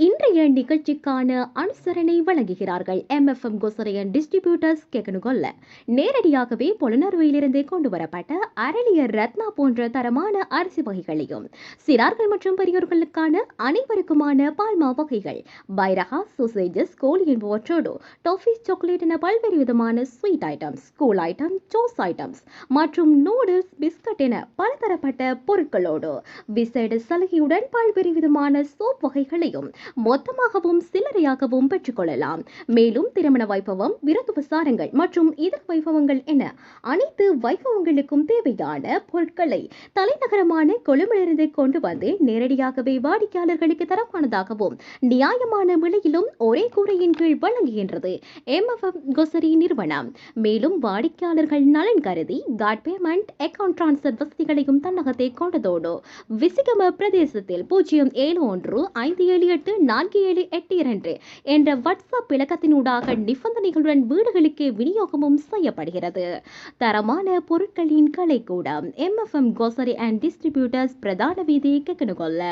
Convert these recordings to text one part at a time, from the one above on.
In. நிகழ்ச்சிக்கான அனுசரணை வழங்குகிறார்கள்? எம்எஃப்எம் கோசரையன் டிஸ்ட்ரிபியூட்டர்ஸ் கெகனுகொல்ல நேரடியாகவே புலனறுவையிலிருந்து கொண்டு வரப்பட்ட அரளியர் ரத்னா போன்ற தரமான அரிசி வகைகளையும் சிறார்கள் மற்றும் பெரியோர்களுக்கான அனைவருக்குமான பால்மா வகைகள் பைரகா சோசேஜஸ் கோழி என்பவற்றோடு டாஃபீஸ் சாக்லேட் என பல்வேறு விதமான sweet items cool item juice items மற்றும் நூடுல்ஸ் பிஸ்கட் என பலதரப்பட்ட பொருட்களோடு விசேட சலுகையுடன் பல்வேறு விதமான சோப் வகைகளையும் மொத்தமாகவும் சில்லறையாகவும் பெற்றுக்கொள்ளலாம். மேலும் திருமண வைபவம் விருந்து விசாரங்கள் மற்றும் இதர வைபவங்கள் என அனைத்து வைபவங்களுக்கும் தேவையான பொருட்களை தலைநகரமான கொழும்பிலிருந்து கொண்டு வந்து நேரடியாகவே வாடிக்கையாளர்களுக்கு தரமானதாகவும் நியாயமான விலையிலும் ஒரே கூரையின் கீழ் வழங்குகின்றது. எம்எஃப்எம் கொசரி நிறுவனம். மேலும் வாடிக்கையாளர்கள் நலன் கருதி காட் பேமெண்ட் அக்கவுண்ட் டிரான்ஸ்ஃபர் வசதிகளையும் தன்னகத்தை கொண்டதோடு விசிகம பிரதேசத்தில் பூஜ்ஜியம் ஏழு ஒன்று ஐந்து ஏழு எட்டு நான்கு நான்கு ஏழு எட்டு இரண்டு என்ற வாட்ஸ்அப் இலக்கத்தினூடாக நிபந்தனைகளுடன் வீடுகளுக்கு விநியோகமும் செய்யப்படுகிறது. தரமான பொருட்களின் கலைக்கூடம் எம்எஃப்எம் கோசரி அண்ட் டிஸ்ட்ரிபியூட்டர்ஸ் பிரதான வீதி கெக்கனுகொல்ல.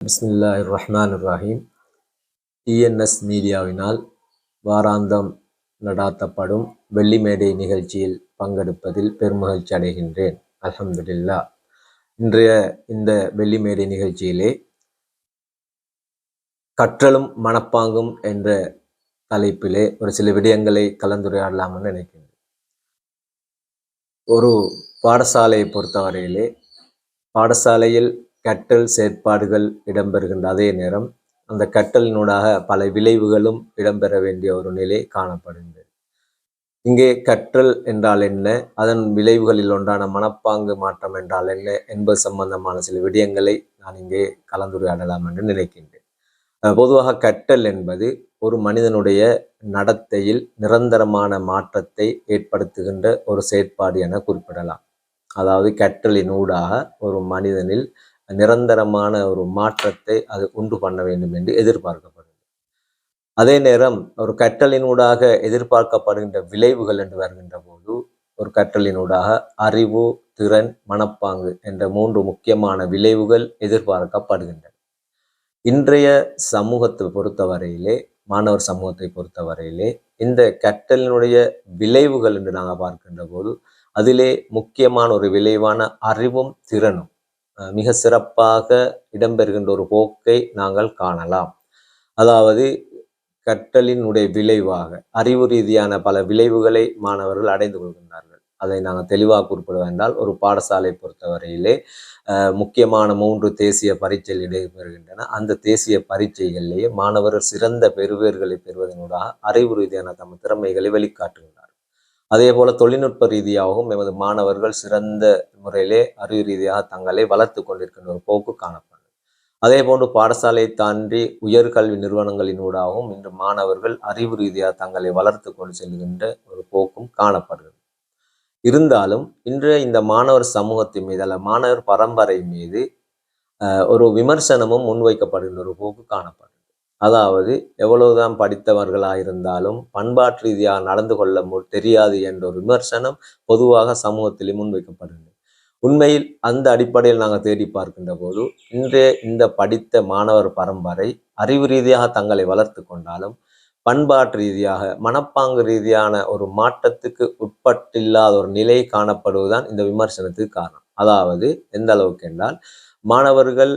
பிஸ்மில்லா ரஹ்மான் இப்ராஹிம் டிஎன்எஸ் மீடியாவினால் வாராந்தம் நடாத்தப்படும் வெள்ளிமேடை நிகழ்ச்சியில் பங்கெடுப்பதில் பெருமகிழ்ச்சி அடைகின்றேன். அலமதுல்லா இன்றைய இந்த வெள்ளிமேடை நிகழ்ச்சியிலே கற்றலும் மனப்பாங்கும் என்ற தலைப்பிலே ஒரு சில விடயங்களை கலந்துரையாடலாம்னு நினைக்கின்றேன் ஒரு பாடசாலையை பொறுத்தவரையிலே பாடசாலையில் கற்றல் செயற்பாடுகள் இடம்பெறுகின்ற அதே நேரம் அந்த கற்றலினூடாக பல விளைவுகளும் இடம்பெற வேண்டிய ஒரு நிலை காணப்படுகின்றது. இங்கே கற்றல் என்றால் என்ன? அதன் விளைவுகளில் ஒன்றான மனப்பாங்கு மாற்றம் என்றால் என்ன? என்பது சம்பந்தமான சில விடயங்களை நான் இங்கே கலந்துரையாடலாம் என்று நினைக்கின்றேன். பொதுவாக கற்றல் என்பது ஒரு மனிதனுடைய நடத்தையில் நிரந்தரமான மாற்றத்தை ஏற்படுத்துகின்ற ஒரு செயற்பாடு என குறிப்பிடலாம். அதாவது கற்றலின் ஊடாக ஒரு மனிதனில் நிரந்தரமான ஒரு மாற்றத்தை அது உண்டு பண்ண வேண்டும் என்று எதிர்பார்க்கப்படுகிறது. அதே நேரம் ஒரு கற்றலினூடாக எதிர்பார்க்கப்படுகின்ற விளைவுகள் என்று வருகின்ற போது ஒரு கற்றலினூடாக அறிவு திறன் மனப்பாங்கு என்ற மூன்று முக்கியமான விளைவுகள் எதிர்பார்க்கப்படுகின்றன. இன்றைய சமூகத்தை பொறுத்தவரையிலே மாணவர் சமூகத்தை பொறுத்தவரையிலே இந்த கற்றலினுடைய விளைவுகள் என்று நாங்கள் பார்க்கின்ற போது அதிலே முக்கியமான ஒரு விளைவான அறிவும் திறனும் மிக சிறப்பாக இடம்பெறுகின்ற ஒரு போக்கை நாங்கள் காணலாம். அதாவது கற்றலினுடைய விளைவாக அறிவு ரீதியான பல விளைவுகளை மாணவர்கள் அடைந்து கொள்கின்றார்கள். அதை நாங்கள் தெளிவாக குறிப்பிட வேண்டால் ஒரு பாடசாலை பொறுத்தவரையிலே முக்கியமான மூன்று தேசிய பரீட்சைகள் இடம்பெறுகின்றன. அந்த தேசிய பரீட்சைகளிலேயே மாணவர்கள் சிறந்த பெறுவேர்களை பெறுவதனூடாக அறிவு ரீதியான தம் திறமைகளை வெளிக்காட்டுகின்றார்கள் அதே போல தொழில்நுட்ப ரீதியாகவும் எமது மாணவர்கள் சிறந்த முறையிலே அறிவு ரீதியாக தங்களை வளர்த்து கொண்டிருக்கின்ற ஒரு போக்கு காணப்படும் அதே போன்று பாடசாலை தாண்டி உயர்கல்வி நிறுவனங்களினூடாகவும் இன்று மாணவர்கள் அறிவு ரீதியாக தங்களை வளர்த்து கொண்டு செல்கின்ற ஒரு போக்கும் காணப்படுகிறது இருந்தாலும் இன்றைய இந்த மாணவர் சமூகத்தின் மீது அல்ல மாணவர் பரம்பரை மீது ஒரு விமர்சனமும் முன்வைக்கப்படுகின்ற ஒரு போக்கு காணப்படுது. அதாவது எவ்வளவுதான் படித்தவர்களாக இருந்தாலும் பண்பாட்டு ரீதியாக நடந்து கொள்ள மு- தெரியாது என்ற ஒரு விமர்சனம் பொதுவாக சமூகத்திலே முன்வைக்கப்படுகிறது உண்மையில் அந்த அடிப்படையில் நாங்கள் தேடி பார்க்கின்ற போது இன்றைய இந்த படித்த மாணவர் பரம்பரை அறிவு ரீதியாக தங்களை வளர்த்து கொண்டாலும் பண்பாட்டு ரீதியாக மனப்பாங்கு ரீதியான ஒரு மாற்றத்துக்கு உட்பட்டில்லாத ஒரு நிலை காணப்படுவதுதான் இந்த விமர்சனத்துக்கு காரணம். அதாவது எந்த அளவுக்கு என்றால் மாணவர்கள்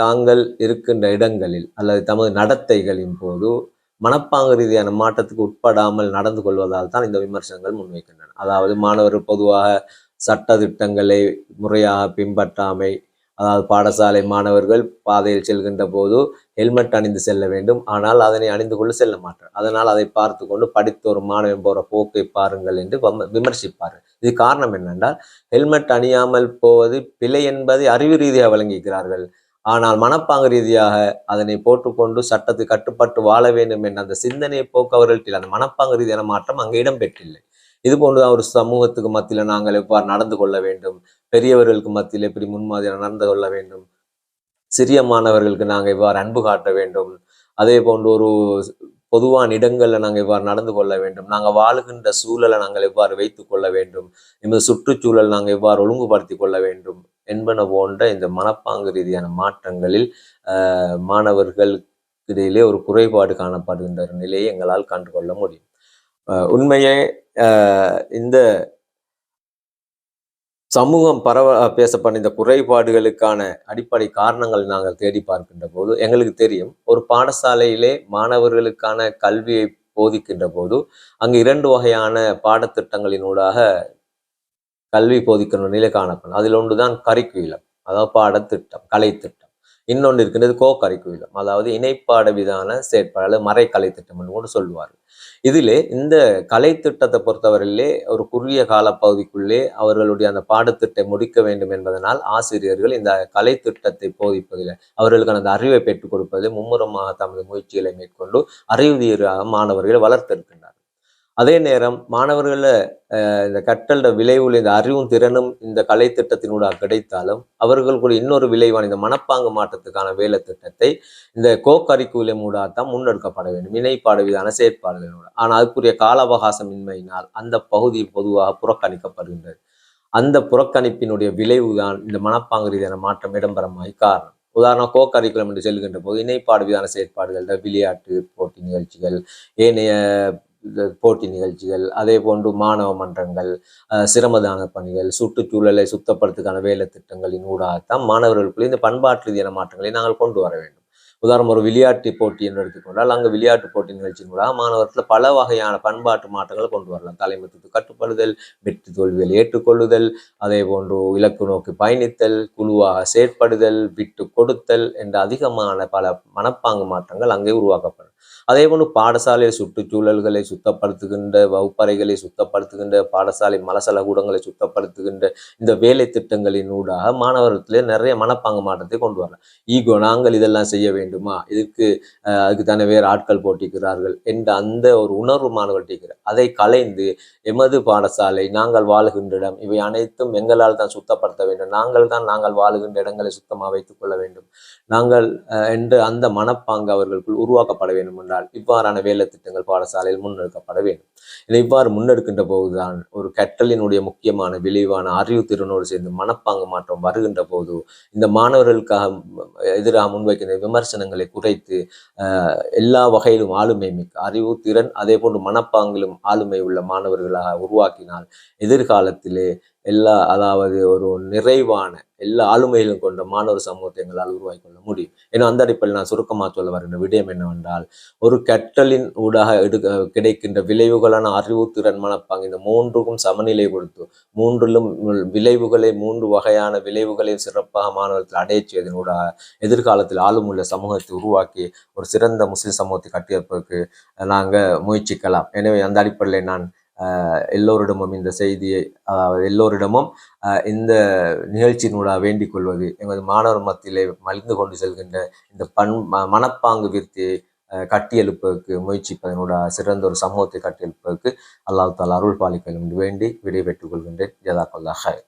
தாங்கள் இருக்கின்ற இடங்களில் அல்லது தமது நடத்தைகளின் போது மனப்பாங்கு ரீதியான மாற்றத்துக்கு உட்படாமல் நடந்து கொள்வதால் தான் இந்த விமர்சனங்கள் முன்வைக்கின்றன. அதாவது மாணவர்கள் பொதுவாக சட்ட திட்டங்களை முறையாக பின்பற்றாமை அதாவது பாடசாலை மாணவர்கள் பாதையில் செல்கின்ற போது ஹெல்மெட் அணிந்து செல்ல வேண்டும். ஆனால் அதனை அணிந்து கொண்டு செல்ல மாட்டார். அதனால் அதை பார்த்து கொண்டு படித்த ஒரு மாணவன் போகிற போக்கை பாருங்கள் என்று வம- இது காரணம் என்னென்றால் ஹெல்மெட் அணியாமல் போவது பிழை என்பதை அறிவு ரீதியாக வழங்குகிறார்கள் ஆனால் மனப்பாங்கு ரீதியாக அதனை போட்டுக்கொண்டு சட்டத்தை கட்டுப்பட்டு வாழ வேண்டும் என்ற அந்த சிந்தனையை போக்கு அவர்கள்ட்ட அந்த மனப்பாங்கு ரீதியான மாற்றம் அங்கே இடம்பெற்றில்லை. இது போன்றுதான் ஒரு சமூகத்துக்கு மத்தியில் நாங்கள் எவ்வாறு நடந்து கொள்ள வேண்டும்? பெரியவர்களுக்கு மத்தியில் எப்படி முன்மாதிரியாக நடந்து கொள்ள வேண்டும்? சிறிய மாணவர்களுக்கு நாங்கள் இவ்வாறு அன்பு காட்ட வேண்டும்? அதே போன்று ஒரு பொதுவான இடங்களில் நாங்கள் இவ்வாறு நடந்து கொள்ள வேண்டும்? நாங்கள் வாழுகின்ற சூழலை நாங்கள் எவ்வாறு வைத்து கொள்ள வேண்டும்? இந்த சுற்றுச்சூழல் நாங்கள் எவ்வாறு ஒழுங்குபடுத்தி கொள்ள வேண்டும்? என்பன போன்ற இந்த மனப்பாங்கு ரீதியான மாற்றங்களில் மாணவர்களுக்கு மாணவர்கள் இடையிலே ஒரு குறைபாடு காணப்படுகின்ற ஒரு நிலையை எங்களால் கண்டுகொள்ள முடியும். உண்மையை இந்த சமூகம் பரவ பேசப்பட்ட இந்த குறைபாடுகளுக்கான அடிப்படை காரணங்களை நாங்கள் தேடி பார்க்கின்ற போது எங்களுக்கு தெரியும் ஒரு பாடசாலையிலே மாணவர்களுக்கான கல்வியை போதிக்கின்ற போது அங்கு இரண்டு வகையான பாடத்திட்டங்களினூடாக கல்வி போதிக்கின்ற நிலை காணப்படும். அதில் ஒன்று தான் கரிக்குயிலம் அதாவது பாடத்திட்டம் கலைத்திட்டம். இன்னொன்று இருக்கின்றது கோ கரிக்குயிலம் அதாவது இணைப்பாட விதான செயற்பாடு அல்லது மறை என்று கூட சொல்லுவார்கள். இதிலே இந்த கலை திட்டத்தை பொறுத்தவரையிலே ஒரு குறுகிய கால பகுதிக்குள்ளே அவர்களுடைய அந்த பாடத்திட்டத்தை முடிக்க வேண்டும் என்பதனால் ஆசிரியர்கள் இந்த கலைத்திட்டத்தை போதிப்பதில் அவர்களுக்கான அந்த அறிவை பெற்றுக் கொடுப்பதில் மும்முரமாக தமது முயற்சிகளை மேற்கொண்டு அறிவுதீராக மாணவர்களை வளர்த்திருக்கின்றார் அதே நேரம் மாணவர்கள இந்த கற்றல விளைவுகள் இந்த அறிவும் திறனும் இந்த கலை திட்டத்தினூடாக கிடைத்தாலும் அவர்களுக்குள்ள இன்னொரு விளைவான இந்த மனப்பாங்கு மாற்றத்துக்கான வேலை திட்டத்தை இந்த கோ கரிக்குலம் தான் முன்னெடுக்கப்பட வேண்டும். இணைப்பாடு விதான ஆனால் அதுக்குரிய கால அவகாசம் இன்மையினால் அந்த பகுதி பொதுவாக புறக்கணிக்கப்படுகின்றது. அந்த புறக்கணிப்பினுடைய விளைவுதான் இந்த மனப்பாங்கு ரீதியான மாற்றம் இடம்பெறமாய் காரணம். உதாரணம் கோ கரிக்குலம் என்று செல்கின்ற போது இணைப்பாடு விதான செயற்பாடுகள் விளையாட்டு போட்டி நிகழ்ச்சிகள் ஏனைய போட்டி நிகழ்ச்சிகள் அதே போன்று மாணவ மன்றங்கள் சிரமதான பணிகள் சுற்றுச்சூழலை சுத்தப்படுத்துக்கான வேலை திட்டங்களின் ஊடாகத்தான் மாணவர்களுக்குள்ள இந்த பண்பாட்டு ரீதியான மாற்றங்களை நாங்கள் கொண்டு வர வேண்டும். உதாரணம் ஒரு விளையாட்டு போட்டி என்று எடுத்துக்கொண்டால் அங்கே விளையாட்டு போட்டி நிகழ்ச்சியின் மூலம் மாணவர்கள் பல வகையான பண்பாட்டு மாற்றங்களை கொண்டு வரலாம். தலைமைத்துவத்தை கட்டுப்படுதல் வெற்றி தோல்விகளை ஏற்றுக்கொள்ளுதல் அதே போன்று இலக்கு நோக்கி பயணித்தல் குழுவாக செயற்படுதல் விட்டு கொடுத்தல் என்ற அதிகமான பல மனப்பாங்கு மாற்றங்கள் அங்கே உருவாக்கப்படும். அதே போன்று பாடசாலை சுற்றுச்சூழல்களை சுத்தப்படுத்துகின்ற வகுப்பறைகளை சுத்தப்படுத்துகின்ற பாடசாலை மலசல கூடங்களை சுத்தப்படுத்துகின்ற இந்த வேலை திட்டங்களின் ஊடாக மாணவர்களே நிறைய மனப்பாங்கு மாற்றத்தை கொண்டு வரலாம். ஈகோ நாங்கள் இதெல்லாம் செய்ய வேண்டும். இதுக்கு அதுக்கு தானே வேறு ஆட்கள் போட்டிக்கிறார்கள் என்ற அந்த ஒரு உணர்வு மாணவர்கள் அதை கலைந்து எமது பாடசாலை நாங்கள் வாழுகின்ற இடம் இவை அனைத்தும் எங்களால் தான் சுத்தப்படுத்த வேண்டும். நாங்கள் தான் நாங்கள் வாழுகின்ற இடங்களை சுத்தமாக வைத்துக் கொள்ள வேண்டும். நாங்கள் என்று அந்த மனப்பாங்கு அவர்களுக்குள் உருவாக்கப்பட வேண்டும் என்றால் இவ்வாறான வேலை திட்டங்கள் பாடசாலையில் முன்னெடுக்கப்பட வேண்டும். இதை இவ்வாறு முன்னெடுக்கின்ற போதுதான் ஒரு கற்றலினுடைய முக்கியமான விளைவான அறிவு திறனோடு சேர்ந்து மனப்பாங்கு மாற்றம் வருகின்ற போது இந்த மாணவர்களுக்காக எதிராக முன்வைக்கின்ற விமர்சனங்களை குறைத்து எல்லா வகையிலும் ஆளுமை மிக்க அறிவு திறன் அதே போன்று மனப்பாங்கிலும் ஆளுமை உள்ள மாணவர்களாக உருவாக்கினால் எதிர்காலத்திலே எல்லா அதாவது ஒரு நிறைவான எல்லா ஆளுமைகளும் கொண்ட மாணவர் சமூகத்தை எங்களால் உருவாக்கி கொள்ள முடியும். ஏன்னா அந்த அடிப்படையில் நான் சுருக்கமாக சொல்ல வருகின்ற விடயம் என்னவென்றால் ஒரு கற்றலின் ஊடாக எடுக்க கிடைக்கின்ற விளைவுகளான அறிவு திறன் மனப்பாங்க இந்த மூன்றுக்கும் சமநிலை கொடுத்து மூன்றிலும் விளைவுகளை மூன்று வகையான விளைவுகளையும் சிறப்பாக மாணவர்கள் அடைய செய்வதன் ஊடாக எதிர்காலத்தில் ஆளுமுள்ள சமூகத்தை உருவாக்கி ஒரு சிறந்த முஸ்லிம் சமூகத்தை கட்டியெழுப்பதற்கு நாங்கள் முயற்சிக்கலாம். எனவே அந்த அடிப்படையில் நான் எல்லோரிடமும் இந்த செய்தியை எல்லோரிடமும் இந்த நிகழ்ச்சியினூடாக வேண்டிக் கொள்வது எமது மாணவர் மத்தியிலே மலிந்து கொண்டு செல்கின்ற இந்த பண் மனப்பாங்கு விருத்தியை கட்டியெழுப்பதற்கு முயற்சிப்பதனூடாக சிறந்த ஒரு சமூகத்தை கட்டியெழுப்பதற்கு அல்லாஹ் தாலா அருள் பாலிக்கலும் வேண்டி விடைபெற்றுக் கொள்கின்றேன். ஜதாக்கல்லா ஹயர்